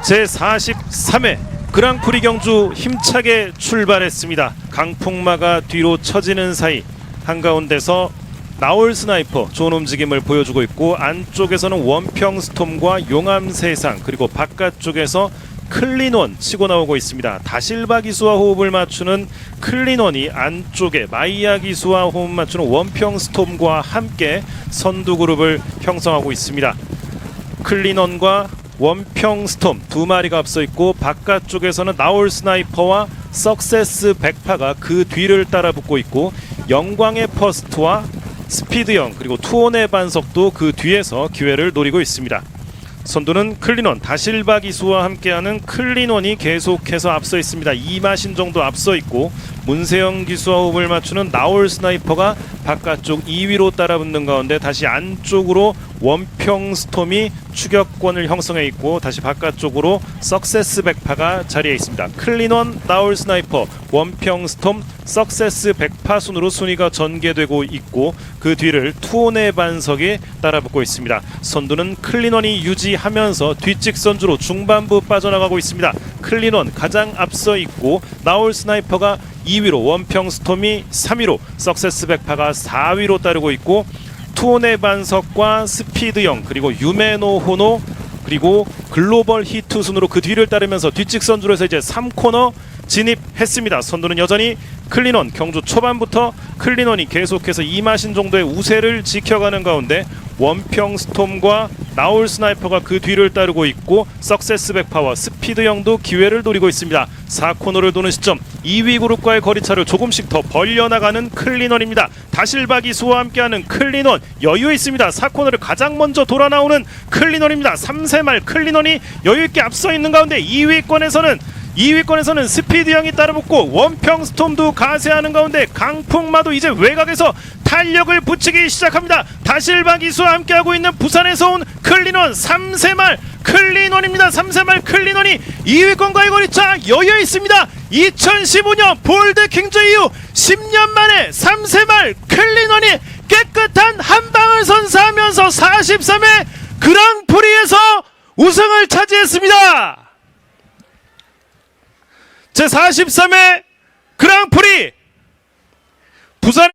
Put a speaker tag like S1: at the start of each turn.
S1: 제43회 그랑프리 경주 힘차게 출발했습니다. 강풍마가 뒤로 처지는 사이 한가운데서 나올 스나이퍼 좋은 움직임을 보여주고 있고 안쪽에서는 원평 스톰과 용암 세상 그리고 바깥쪽에서 클린원 치고 나오고 있습니다. 다실바 기수와 호흡을 맞추는 클린원이 안쪽에 마이야 기수와 호흡 맞추는 원평 스톰과 함께 선두 그룹을 형성하고 있습니다. 클린원과 원평 스톰 두 마리가 앞서 있고 바깥쪽에서는 나올 스나이퍼와 석세스 백파가 그 뒤를 따라 붙고 있고 영광의 퍼스트와 스피드형 그리고 투혼의 반석도 그 뒤에서 기회를 노리고 있습니다. 선두는 클린원 다실바 기수와 함께하는 클린원이 계속해서 앞서 있습니다. 이마신 정도 앞서 있고 문세영 기수와 호흡을 맞추는 나올 스나이퍼가 바깥쪽 2위로 따라붙는 가운데 다시 안쪽으로 원평 스톰이 추격권을 형성해 있고 다시 바깥쪽으로 석세스 백파가 자리해 있습니다. 클린원 나올 스나이퍼 원평 스톰 석세스 백파 순으로 순위가 전개되고 있고 그 뒤를 투혼의 반석이 따라붙고 있습니다. 선두는 클린원이 유지하면서 뒷직 선주로 중반부 빠져나가고 있습니다. 클린원 가장 앞서 있고 나올 스나이퍼가 2위로 원평 스톰이 3위로 석세스 백파가 4위로 따르고 있고 투혼의 반석과 스피드형 그리고 유메노 호노 그리고 글로벌 히트 순으로 그 뒤를 따르면서 뒷직 선주로서 이제 3코너 진입했습니다. 선두는 여전히 클린원 경주 초반부터 클린원이 계속해서 이마신 정도의 우세를 지켜가는 가운데 원평 스톰과 나올 스나이퍼가 그 뒤를 따르고 있고 석세스 백파와 스피드형도 기회를 노리고 있습니다. 4코너를 도는 시점 2위 그룹과의 거리차를 조금씩 더 벌려나가는 클린원입니다. 다실바 기수와 함께하는 클린원 여유 있습니다. 4코너를 가장 먼저 돌아 나오는 클린원입니다. 3세말 클린원이 여유 있게 앞서 있는 가운데 2위권에서는 2위권에서는 스피드 형이 따라붙고 원평 스톰도 가세하는 가운데 강풍마도 이제 외곽에서 탄력을 붙이기 시작합니다. 다실바 기수와 함께하고 있는 부산에서 온 클린원 3세말 클린원입니다. 3세말 클린원이 2위권과의 거리차 여유 있습니다. 2015년 볼드 킹즈 이후 10년 만에 3세말 클린원이 깨끗한 한 방을 선사하면서 43회 그랑프리에서 우승을 차지했습니다. 제 43회 그랑프리 부산